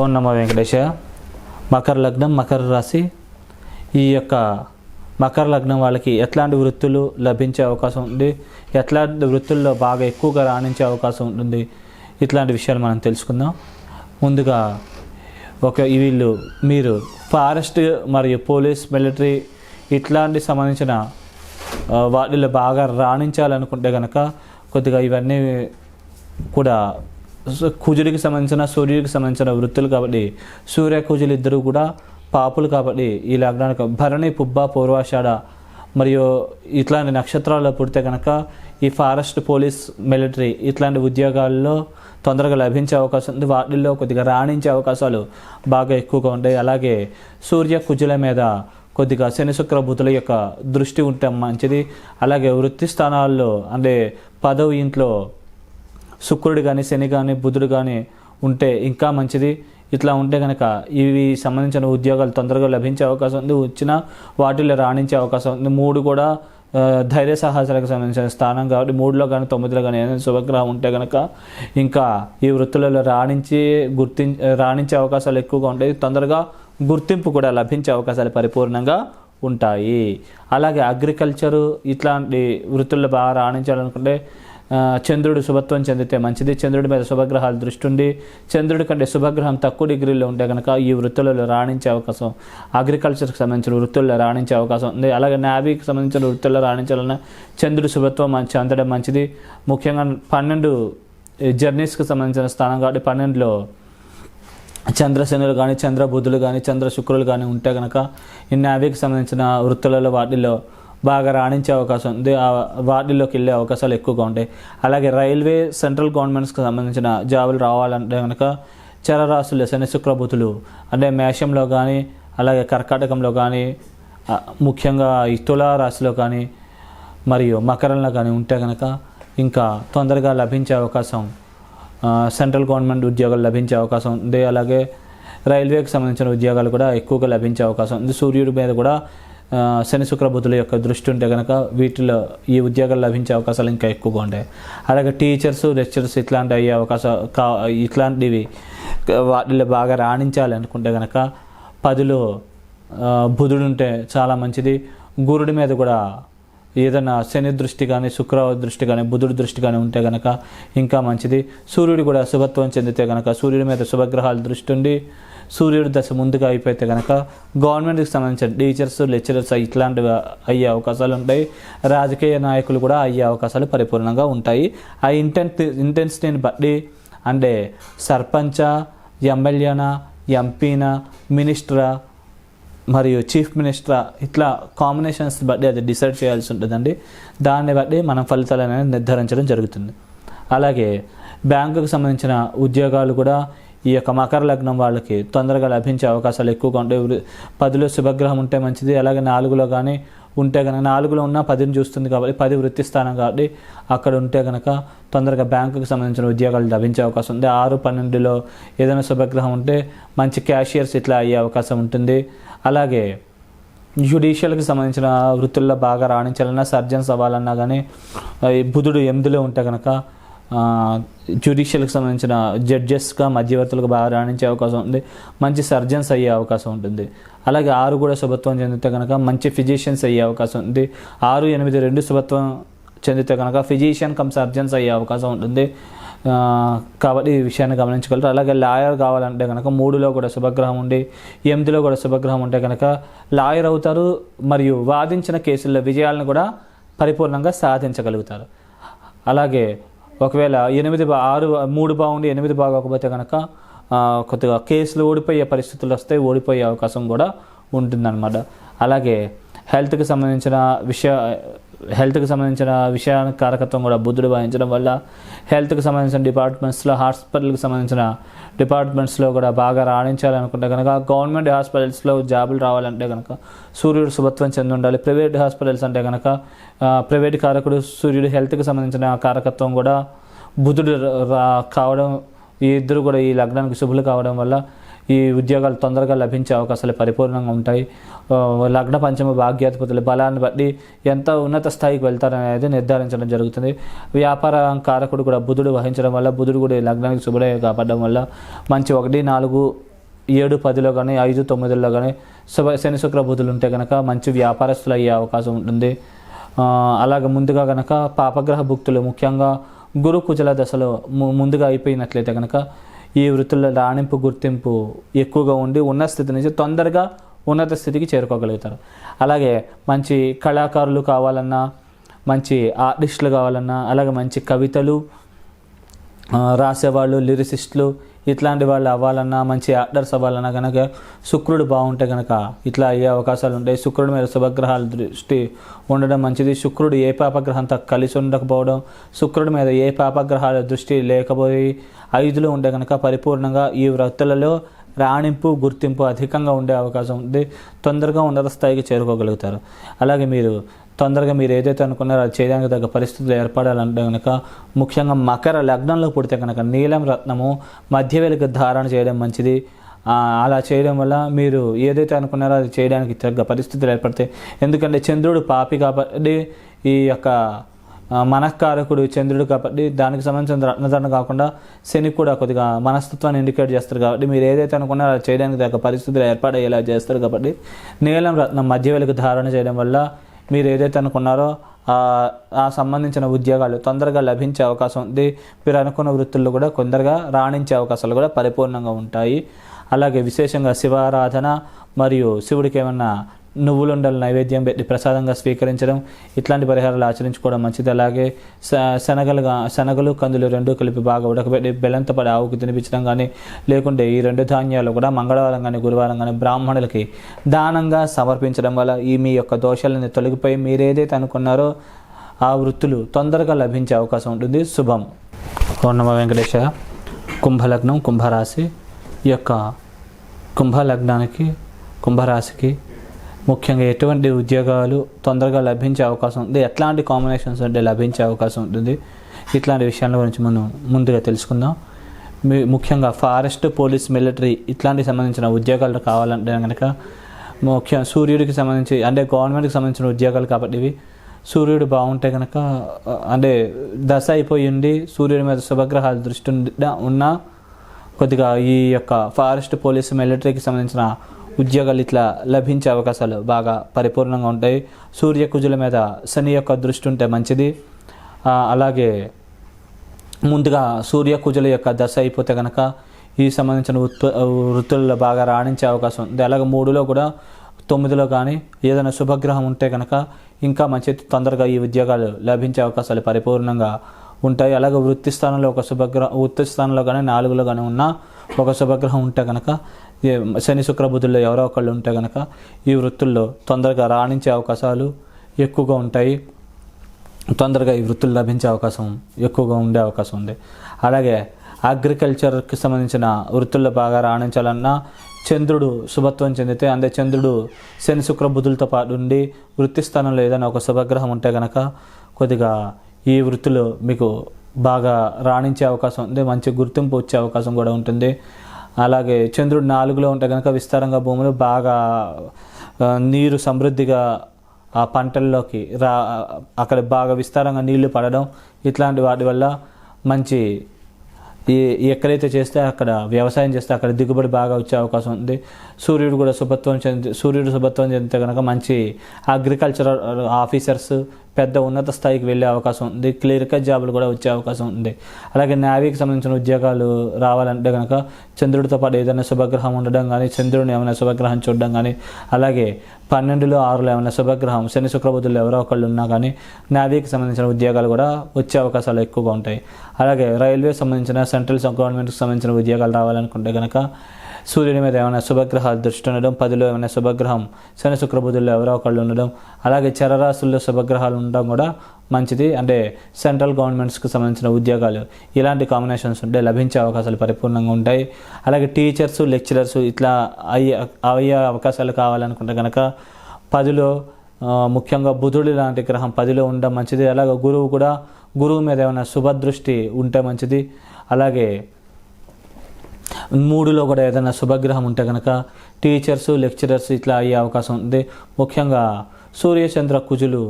ఓం నమ వెంకటేశ. మకర లగ్నం మకర రాశి. ఈ యొక్క మకర లగ్నం వాళ్ళకి ఎట్లాంటి వృత్తులు లభించే అవకాశం ఉంది? ఎట్లాంటి వృత్తుల్లో బాగా ఎక్కువగా రాణించే అవకాశం ఉంటుంది? ఇట్లాంటి విషయాలు మనం తెలుసుకుందాం. ముందుగా ఒక వీళ్ళు మీరు ఫారెస్ట్ మరియు పోలీస్ మిలిటరీ ఇట్లాంటి సంబంధించిన వాటిలో బాగా రాణించాలనుకుంటే కనుక కొద్దిగా ఇవన్నీ కూడా కుజుడికి సంబంధించిన సూర్యుడికి సంబంధించిన వృత్తులు కాబట్టి సూర్య కుజులు ఇద్దరు కూడా పాపులు కాబట్టి ఈ లగ్నానికి భరణి పుబ్బ పూర్వాషాఢ మరియు ఇట్లాంటి నక్షత్రాల్లో పుడితే కనుక ఈ ఫారెస్ట్ పోలీస్ మిలిటరీ ఇట్లాంటి ఉద్యోగాల్లో తొందరగా లభించే అవకాశం ఉంది. వాటిల్లో కొద్దిగా రాణించే అవకాశాలు బాగా ఎక్కువగా ఉంటాయి. అలాగే సూర్య కుజుల మీద కొద్దిగా శని శుక్ర బుధుల యొక్క దృష్టి ఉంటే మంచిది. అలాగే వృత్తి స్థానాల్లో అంటే పదవి ఇంట్లో శుక్రుడు కానీ శని కానీ బుధుడు కానీ ఉంటే ఇంకా మంచిది. ఇట్లా ఉంటే కనుక ఇవి సంబంధించిన ఉద్యోగాలు తొందరగా లభించే అవకాశం ఉంది. వచ్చిన వాటిల్లో రాణించే అవకాశం ఉంది. మూడు కూడా ధైర్య సాహసాలకు సంబంధించిన స్థానం కాబట్టి మూడులో కానీ తొమ్మిదిలో కానీ ఏదైనా శుభగ్రహం ఉంటే కనుక ఇంకా ఈ వృత్తులలో రాణించి గుర్తి రాణించే అవకాశాలు ఎక్కువగా ఉంటాయి. తొందరగా గుర్తింపు కూడా లభించే అవకాశాలు పరిపూర్ణంగా ఉంటాయి. అలాగే అగ్రికల్చరు ఇట్లాంటి వృత్తుల్లో బాగా రాణించాలనుకుంటే చంద్రుడు శుభత్వం చెందితే మంచిది. చంద్రుడి మీద శుభగ్రహాలు దృష్టి ఉండి చంద్రుడి కంటే శుభగ్రహం తక్కువ డిగ్రీలో ఉంటే కనుక ఈ వృత్తులలో రాణించే అవకాశం అగ్రికల్చర్కి సంబంధించిన వృత్తుల్లో రాణించే అవకాశం ఉంది. అలాగే నావీకి సంబంధించిన వృత్తుల్లో రాణించాలన్నా చంద్రుడి శుభత్వం మంచి అందడం మంచిది. ముఖ్యంగా పన్నెండు జర్నీస్కి సంబంధించిన స్థానం కాబట్టి పన్నెండులో చంద్రశనులు కానీ చంద్రబుధులు కానీ చంద్ర శుక్రులు కానీ ఉంటే కనుక ఈ నావీకి సంబంధించిన వృత్తులలో వాటిలో బాగా రాణించే అవకాశం వార్డుల్లోకి ఆ వెళ్ళే అవకాశాలు ఎక్కువగా ఉంటాయి. అలాగే రైల్వే సెంట్రల్ గవర్నమెంట్స్కి సంబంధించిన జాబులు రావాలంటే కనుక చరరాశులు శని శుక్రబుతులు అంటే మేషంలో కానీ అలాగే కర్కాటకంలో కానీ ముఖ్యంగా ఈ తులా రాశిలో కానీ మరియు మకరంలో కానీ ఉంటే కనుక ఇంకా తొందరగా లభించే అవకాశం సెంట్రల్ గవర్నమెంట్ ఉద్యోగాలు లభించే అవకాశం ఉంది. అలాగే రైల్వేకి సంబంధించిన ఉద్యోగాలు కూడా ఎక్కువగా లభించే అవకాశం ఉంది. సూర్యుడి మీద కూడా శని శుక్రబుద్ధుల యొక్క దృష్టి ఉంటే కనుక వీటిలో ఈ ఉద్యోగాలు లభించే అవకాశాలు ఇంకా ఎక్కువగా ఉంటాయి. అలాగే టీచర్స్ లెక్చరర్స్ ఇట్లాంటి అయ్యే అవకాశం కా ఇట్లాంటివి వాటిలో బాగా రాణించాలి అనుకుంటే కనుక పదిలో బుధుడు ఉంటే చాలా మంచిది. గురుడి మీద కూడా ఏదైనా శని దృష్టి కానీ శుక్రవారి దృష్టి కానీ బుధుడి దృష్టి కానీ ఉంటే కనుక ఇంకా మంచిది. సూర్యుడు కూడా శుభత్వం చెందితే కనుక సూర్యుడి మీద శుభగ్రహాల దృష్టి ఉండి సూర్యుడి దశ ముందుగా అయిపోతే కనుక గవర్నమెంట్కి సంబంధించిన టీచర్స్ లెక్చరర్స్ ఇట్లాంటివి అయ్యే అవకాశాలు ఉంటాయి. రాజకీయ నాయకులు కూడా అయ్యే అవకాశాలు పరిపూర్ణంగా ఉంటాయి. ఆ ఇంటెన్ ఇంటెన్సిటీని బట్టి అంటే సర్పంచ ఎమ్మెల్యేనా ఎంపీనా మినిస్టరా మరియు చీఫ్ మినిస్టర్ ఇట్లా కాంబినేషన్స్ బట్టి అది డిసైడ్ చేయాల్సి ఉంటుందండి. దాన్ని బట్టి మనం ఫలితాలు అనేది నిర్ధారించడం జరుగుతుంది. అలాగే బ్యాంకుకు సంబంధించిన ఉద్యోగాలు కూడా ఈ యొక్క మకర లగ్నం వాళ్ళకి తొందరగా లభించే అవకాశాలు ఎక్కువగా ఉంటాయి. పదిలో శుభగ్రహం ఉంటే మంచిది అలాగే నాలుగులో కానీ ఉంటే కనుక నాలుగులో ఉన్న పదిని చూస్తుంది కాబట్టి పది వృత్తి స్థానం కాబట్టి అక్కడ ఉంటే కనుక తొందరగా బ్యాంకుకి సంబంధించిన ఉద్యోగాలు లభించే అవకాశం ఉంది. ఆరు పన్నెండులో ఏదైనా శుభగ్రహం ఉంటే మంచి క్యాషియర్స్ ఇట్లా అయ్యే అవకాశం ఉంటుంది. అలాగే జ్యుడిషియల్కి సంబంధించిన వృత్తుల్లో బాగా రాణించాలన్నా సర్జన్స్ అవ్వాలన్నా కానీ బుధుడు ఎనిమిదిలో ఉంటే కనుక జ్యుడిషియల్కి సంబంధించిన జడ్జెస్గా మధ్యవర్తులకు బాగా రాణించే అవకాశం ఉంది. మంచి సర్జన్స్ అయ్యే అవకాశం ఉంటుంది. అలాగే ఆరు కూడా శుభత్వం చెందితే కనుక మంచి ఫిజిషియన్స్ అయ్యే అవకాశం ఉంది. ఆరు ఎనిమిది రెండు శుభత్వం చెందితే కనుక ఫిజిషియన్ కమ్ సర్జన్స్ అయ్యే అవకాశం ఉంటుంది. కాబట్టి ఈ విషయాన్ని గమనించగలరు. అలాగే లాయర్ కావాలంటే కనుక మూడులో కూడా శుభగ్రహం ఉండి ఎనిమిదిలో కూడా శుభగ్రహం ఉంటే కనుక లాయర్ అవుతారు. మరియు వాదించిన కేసుల్లో విజయాలను కూడా పరిపూర్ణంగా సాధించగలుగుతారు. అలాగే ఒకవేళ ఎనిమిది బా ఆరు మూడు బాగుండి ఎనిమిది బాగోకపోతే కనుక కొద్దిగా కేసులు ఓడిపోయే పరిస్థితులు వస్తే ఓడిపోయే అవకాశం కూడా ఉంటుందన్నమాట. అలాగే హెల్త్కి సంబంధించిన విషయ హెల్త్కి సంబంధించిన విషయానికి కారకత్వం కూడా బుద్ధుడు వహించడం వల్ల హెల్త్కి సంబంధించిన డిపార్ట్మెంట్స్లో హాస్పిటల్కి సంబంధించిన డిపార్ట్మెంట్స్లో కూడా బాగా రాణించాలనుకుంటే కనుక గవర్నమెంట్ హాస్పిటల్స్లో జాబులు రావాలంటే కనుక సూర్యుడు శుభత్వం చెంది ఉండాలి. ప్రైవేట్ హాస్పిటల్స్ అంటే కనుక ప్రైవేట్ కారకుడు సూర్యుడు హెల్త్కి సంబంధించిన కారకత్వం కూడా బుధుడు రా- కావడం ఈ ఇద్దరు కూడా ఈ లగ్నానికి శుభులు కావడం వల్ల ఈ ఉద్యోగాలు తొందరగా లభించే అవకాశాలు పరిపూర్ణంగా ఉంటాయి. లగ్న పంచమ భాగ్యాధిపతులు బలాన్ని బట్టి ఎంత ఉన్నత స్థాయికి వెళ్తారనేది నిర్ధారించడం జరుగుతుంది. వ్యాపార కారకుడు కూడా బుధుడు వహించడం వల్ల బుధుడు కూడా లగ్నానికి శుభుడే కాపాడడం వల్ల మంచి ఒకటి నాలుగు ఏడు పదిలో కానీ ఐదు తొమ్మిదిలో కానీ శుభ శని శుక్ర బుధులు ఉంటే కనుక మంచి వ్యాపారస్తులు అయ్యే అవకాశం ఉంటుంది. అలాగే ముందుగా కనుక పాపగ్రహ భుక్తులు ముఖ్యంగా గురు కుజల దశలో ము- ముందుగా అయిపోయినట్లయితే కనుక ఈ వృత్తుల్లో రాణింపు గుర్తింపు ఎక్కువగా ఉండి ఉన్న స్థితి నుంచి తొందరగా ఉన్నత స్థితికి చేరుకోగలుగుతారు. అలాగే మంచి కళాకారులు కావాలన్నా మంచి ఆర్టిస్టులు కావాలన్నా అలాగే మంచి కవితలు రాసేవాళ్ళు లిరిసిస్టులు ఇట్లాంటి వాళ్ళు అవ్వాలన్నా మంచి యాక్టర్స్ అవ్వాలన్నా కనుక శుక్రుడు బాగుంటే కనుక ఇట్లా అయ్యే అవకాశాలు ఉంటాయి. శుక్రుడి మీద శుభగ్రహాల దృష్టి ఉండడం మంచిది. శుక్రుడు ఏ పాపగ్రహంతో కలిసి ఉండకపోవడం శుక్రుడి మీద ఏ పాపగ్రహాల దృష్టి లేకపోయి ఐదులో ఉంటే కనుక పరిపూర్ణంగా ఈ వృత్తులలో రాణింపు గుర్తింపు అధికంగా ఉండే అవకాశం ఉంది. తొందరగా ఉన్నత స్థాయికి చేరుకోగలుగుతారు. అలాగే మీరు తొందరగా మీరు ఏదైతే అనుకున్నారో అది చేయడానికి తగ్గ పరిస్థితులు ఏర్పడాలంటే కనుక ముఖ్యంగా మకర లగ్నంలో పుడితే కనుక నీలం రత్నము మధ్య వెలుగు ధారణ చేయడం మంచిది. అలా చేయడం వల్ల మీరు ఏదైతే అనుకున్నారో అది చేయడానికి తగ్గ పరిస్థితులు ఏర్పడతాయి. ఎందుకంటే చంద్రుడు పాపి కాబట్టి ఈ యొక్క మనఃకారకుడు చంద్రుడు కాబట్టి దానికి సంబంధించిన రత్నధరణ కాకుండా శని కూడా కొద్దిగా మనస్తత్వాన్ని ఇండికేట్ చేస్తారు కాబట్టి మీరు ఏదైతే అనుకున్నారో అది చేయడానికి తగ్గ పరిస్థితులు ఏర్పడేలా చేస్తారు కాబట్టి నీలం రత్నం మధ్య వెలుగు ధారణ చేయడం వల్ల మీరు ఏదైతే అనుకున్నారో ఆ సంబంధించిన ఉద్యోగాలు తొందరగా లభించే అవకాశం ఉంది. మీరు అనుకున్న వృత్తుల్లో కూడా కొందరుగా రాణించే అవకాశాలు కూడా పరిపూర్ణంగా ఉంటాయి. అలాగే విశేషంగా శివారాధన మరియు శివుడికి ఏమన్నా నువ్వులుండలు నైవేద్యం పెట్టి ప్రసాదంగా స్వీకరించడం ఇట్లాంటి పరిహారాలు ఆచరించుకోవడం మంచిది. అలాగే శ- శనగలుగా శనగలు కందులు రెండు కలిపి బాగా ఉడకబెట్టి బెల్లంతో పడి ఆవుకు తినిపించడం కానీ లేకుంటే ఈ రెండు ధాన్యాలు కూడా మంగళవారం కానీ గురువారం కానీ బ్రాహ్మణులకి దానంగా సమర్పించడం వల్ల ఈ మీ యొక్క దోషాలని తొలగిపోయి మీరేదైతే అనుకున్నారో ఆ వృత్తులు తొందరగా లభించే అవకాశం ఉంటుంది. శుభం. ఓం వెంకటేశ. కుంభలగ్నం కుంభరాశి. ఈ యొక్క కుంభలగ్నానికి కుంభరాశికి ముఖ్యంగా ఎటువంటి ఉద్యోగాలు తొందరగా లభించే అవకాశం ఉంది. ఎట్లాంటి కాంబినేషన్స్ అంటే లభించే అవకాశం ఉంటుంది. ఇట్లాంటి విషయాల గురించి మనం ముందుగా తెలుసుకుందాం. మీ ముఖ్యంగా ఫారెస్ట్ పోలీస్ మిలిటరీ ఇట్లాంటి సంబంధించిన ఉద్యోగాలు కావాలంటే కనుక ముఖ్య సూర్యుడికి సంబంధించి అంటే గవర్నమెంట్కి సంబంధించిన ఉద్యోగాలు కాబట్టి ఇవి సూర్యుడు బాగుంటే కనుక అంటే దశ అయిపోయి ఉండి సూర్యుడి మీద శుభగ్రహాలు దృష్టి ఉన్నా కొద్దిగా ఈ యొక్క ఫారెస్ట్ పోలీస్ మిలిటరీకి సంబంధించిన ఉద్యోగాలు ఇట్లా లభించే అవకాశాలు బాగా పరిపూర్ణంగా ఉంటాయి. సూర్య కుజుల మీద శని యొక్క దృష్టి ఉంటే మంచిది. అలాగే ముందుగా సూర్య కుజుల యొక్క దశ అయిపోతే కనుక ఈ సంబంధించిన వృత్తు వృత్తుల్లో బాగా రాణించే అవకాశం ఉంది. అలాగే మూడులో కూడా తొమ్మిదిలో కానీ ఏదైనా శుభగ్రహం ఉంటే కనుక ఇంకా మంచి తొందరగా ఈ ఉద్యోగాలు లభించే అవకాశాలు పరిపూర్ణంగా ఉంటాయి. అలాగే వృత్తి స్థానంలో ఒక శుభగ్రహం వృత్తి స్థానంలో కానీ నాలుగులో కానీ ఉన్న ఒక శుభగ్రహం ఉంటే కనుక శని శుక్రబుధుల్లో ఎవరో ఒకళ్ళు ఉంటే కనుక ఈ వృత్తుల్లో తొందరగా రాణించే అవకాశాలు ఎక్కువగా ఉంటాయి. తొందరగా ఈ వృత్తులు లభించే అవకాశం ఎక్కువగా ఉండే అవకాశం ఉంది. అలాగే అగ్రికల్చర్కి సంబంధించిన వృత్తుల్లో బాగా రాణించాలన్నా చంద్రుడు శుభత్వం చెందితే అంటే చంద్రుడు శని శుక్ర బుధులతో పాటు ఉండి వృత్తి స్థానంలో ఏదైనా ఒక శుభగ్రహం ఉంటే కనుక కొద్దిగా ఈ వృత్తిలో మీకు బాగా రాణించే అవకాశం ఉంది మంచి గుర్తింపు వచ్చే అవకాశం కూడా ఉంటుంది. అలాగే చంద్రుడు నాలుగులో ఉంటే కనుక విస్తారంగా భూములు బాగా నీరు సమృద్ధిగా ఆ పంటల్లోకి రా అక్కడ బాగా విస్తారంగా నీళ్ళు పడడం ఇట్లాంటి వాటి వల్ల మంచి ఎక్కడైతే చేస్తే అక్కడ వ్యవసాయం చేస్తే అక్కడ దిగుబడి బాగా వచ్చే అవకాశం ఉంది. సూర్యుడు కూడా శుభత్వం చెంది సూర్యుడు శుభత్వం చెందితే కనుక మంచి అగ్రికల్చరల్ ఆఫీసర్స్ పెద్ద ఉన్నత స్థాయికి వెళ్ళే అవకాశం ఉంది. క్లియర్ కట్ జాబులు కూడా వచ్చే అవకాశం ఉంది. అలాగే నావీకి సంబంధించిన ఉద్యోగాలు రావాలంటే కనుక చంద్రుడితో పాటు ఏదైనా శుభగ్రహం ఉండడం కానీ చంద్రుడిని ఏమైనా శుభగ్రహం చూడడం కానీ అలాగే పన్నెండులో ఆరులో ఏమైనా శుభగ్రహం శని శుక్రబుద్ధులు ఎవరో ఒకళ్ళు ఉన్నా కానీ నావీకి సంబంధించిన ఉద్యోగాలు కూడా వచ్చే అవకాశాలు ఎక్కువగా ఉంటాయి. అలాగే రైల్వే సంబంధించిన సెంట్రల్ గవర్నమెంట్కి సంబంధించిన ఉద్యోగాలు రావాలనుకుంటే కనుక సూర్యుని మీద ఏమైనా శుభగ్రహాలు దృష్టి ఉండడం పదిలో ఏమైనా శుభగ్రహం శని శుక్రబుధుల్లో ఎవరో ఒకళ్ళు ఉండడం అలాగే చరరాశుల్లో శుభగ్రహాలు ఉండడం కూడా మంచిది. అంటే సెంట్రల్ గవర్నమెంట్స్కి సంబంధించిన ఉద్యోగాలు ఇలాంటి కాంబినేషన్స్ ఉంటే లభించే అవకాశాలు పరిపూర్ణంగా ఉంటాయి. అలాగే టీచర్స్ లెక్చరర్స్ ఇట్లా అయ్యే అయ్యే అవకాశాలు కావాలనుకుంటే కనుక పదిలో ముఖ్యంగా బుధుడు లాంటి గ్రహం పదిలో ఉండడం మంచిది. అలాగే గురువు కూడా గురువు మీద ఏమైనా శుభదృష్టి ఉంటే మంచిది. అలాగే మూడులో కూడా ఏదైనా శుభగ్రహం ఉంటే కనుక టీచర్స్ లెక్చరర్స్ ఇట్లా అయ్యే అవకాశం ఉంది. ముఖ్యంగా సూర్యచంద్ర కుజులు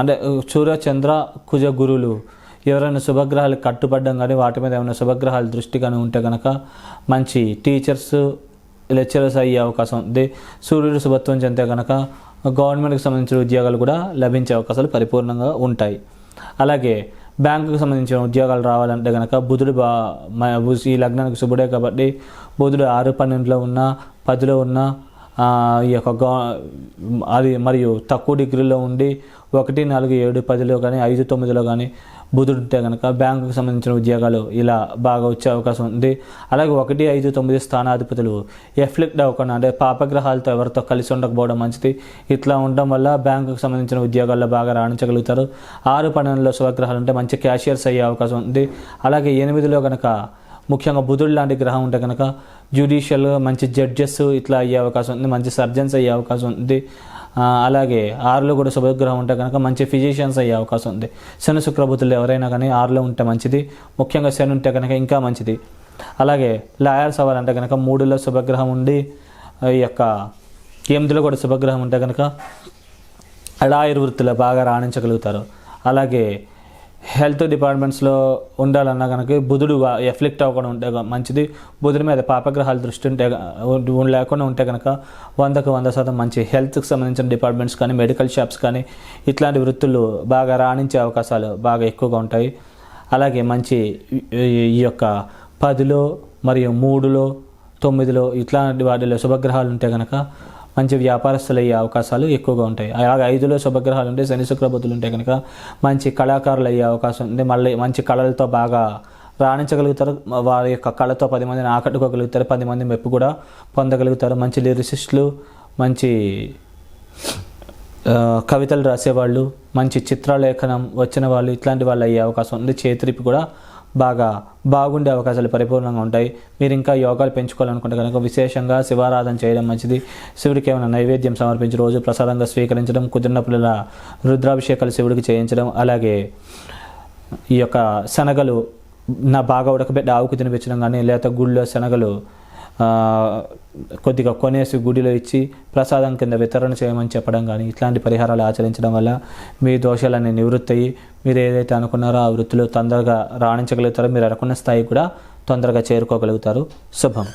అంటే సూర్యచంద్ర కుజ గురులు ఎవరైనా శుభగ్రహాలు కట్టుబడ్డం కానీ వాటి మీద ఏమైనా శుభగ్రహాల దృష్టి కానీ ఉంటే కనుక మంచి టీచర్స్ లెక్చరర్స్ అయ్యే అవకాశం ఉంది. సూర్యుడు శుభత్వం చెందితే కనుక గవర్నమెంట్కి సంబంధించిన ఉద్యోగాలు కూడా లభించే అవకాశాలు పరిపూర్ణంగా ఉంటాయి. అలాగే బ్యాంకుకు సంబంధించిన ఉద్యోగాలు రావాలంటే కనుక బుధుడు బా మ- ఈ లగ్నానికి శుభుడే కాబట్టి బుధుడు ఆరు పన్నెండులో ఉన్న పదిలో ఉన్న ఈ యొక్క గా అది మరియు తక్కువ డిగ్రీలో ఉండి ఒకటి నాలుగు ఏడు పదిలో కానీ ఐదు తొమ్మిదిలో కానీ బుధుడు ఉంటే కనుక బ్యాంకుకు సంబంధించిన ఉద్యోగాలు ఇలా బాగా వచ్చే అవకాశం ఉంది. అలాగే ఒకటి ఐదు తొమ్మిది స్థానాధిపతులు ఎఫ్లిక్ట్ అవ్వకుండా అంటే పాపగ్రహాలతో ఎవరితో కలిసి ఉండకపోవడం మంచిది. ఇట్లా ఉండడం వల్ల బ్యాంకుకు సంబంధించిన ఉద్యోగాల్లో బాగా రాణించగలుగుతారు. ఆరు పన్నెండులో శుభగ్రహాలు ఉంటే మంచి క్యాషియర్స్ అయ్యే అవకాశం ఉంది. అలాగే ఎనిమిదిలో కనుక ముఖ్యంగా బుధుడు లాంటి గ్రహం ఉంటే కనుక జ్యుడిషియల్ మంచి జడ్జెస్ ఇట్లా అయ్యే అవకాశం ఉంది మంచి సర్జన్స్ అయ్యే అవకాశం ఉంది. అలాగే ఆరులో కూడా శుభగ్రహం ఉంటే కనుక మంచి ఫిజిషియన్స్ అయ్యే అవకాశం ఉంది. శని శుక్రబుద్ధులు ఎవరైనా కానీ ఆరులో ఉంటే మంచిది. ముఖ్యంగా శని ఉంటే కనుక ఇంకా మంచిది. అలాగే లాయర్స్ అవ్వాలంటే కనుక మూడులో శుభగ్రహం ఉండి ఈ యొక్క ఎనిమిదిలో కూడా శుభగ్రహం ఉంటే కనుక లాయర్ బాగా రాణించగలుగుతారు. అలాగే హెల్త్ డిపార్ట్మెంట్స్లో ఉండాలన్నా కనుక బుధుడు ఎఫ్లిక్ట్ అవ్వకుండా ఉంటే మంచిది. బుధుడి మీద పాపగ్రహాలు దృష్టి ఉంటే లేకుండా ఉంటే కనుక వందకు వంద శాతం మంచి హెల్త్కి సంబంధించిన డిపార్ట్మెంట్స్ కానీ మెడికల్ షాప్స్ కానీ ఇట్లాంటి వృత్తులు బాగా రాణించే అవకాశాలు బాగా ఎక్కువగా ఉంటాయి. అలాగే మంచి ఈ- ఈ యొక్క పదిలో మరియు మూడులో తొమ్మిదిలో ఇట్లాంటి వాటిలో శుభగ్రహాలు ఉంటే కనుక మంచి వ్యాపారస్తులు అయ్యే అవకాశాలు ఎక్కువగా ఉంటాయి. అలాగే ఐదులో శుభగ్రహాలు ఉంటే శని శుక్రబుద్ధులు ఉంటే కనుక మంచి కళాకారులు అయ్యే అవకాశం ఉంది మళ్ళీ మంచి కళలతో బాగా రాణించగలుగుతారు. వారి యొక్క కళతో పది మందిని ఆకట్టుకోగలుగుతారు. పది మంది మెప్పు కూడా పొందగలుగుతారు. మంచి లిరిసిస్టులు మంచి కవితలు రాసేవాళ్ళు మంచి చిత్రలేఖనం వచ్చిన వాళ్ళు ఇట్లాంటి వాళ్ళు అయ్యే అవకాశం ఉంది చేతిరిపి కూడా బాగా బాగుండే అవకాశాలు పరిపూర్ణంగా ఉంటాయి. మీరు ఇంకా యోగాలు పెంచుకోవాలనుకుంటే కనుక విశేషంగా శివారాధన చేయడం మంచిది. శివుడికి ఏమైనా నైవేద్యం సమర్పించి రోజు ప్రసాదంగా స్వీకరించడం కుదిరినప్పుడు ఇలా రుద్రాభిషేకాలు శివుడికి చేయించడం అలాగే ఈ యొక్క శనగలు నా బాగా ఉడకబెట్టి ఆవుకు తినిపించడం కానీ లేకపోతే గుళ్ళో శనగలు కొద్దిగా కొనేసి గుడిలో ఇచ్చి ప్రసాదం కింద వితరణ చేయమని చెప్పడం కానీ ఇట్లాంటి పరిహారాలు ఆచరించడం వల్ల మీ దోషాలన్నీ నివృత్తి అయ్యి మీరు ఏదైతే అనుకున్నారో ఆ వృత్తిలో తొందరగా రాణించగలుగుతారో మీరు అనుకున్న స్థాయి కూడా తొందరగా చేరుకోగలుగుతారు. శుభం.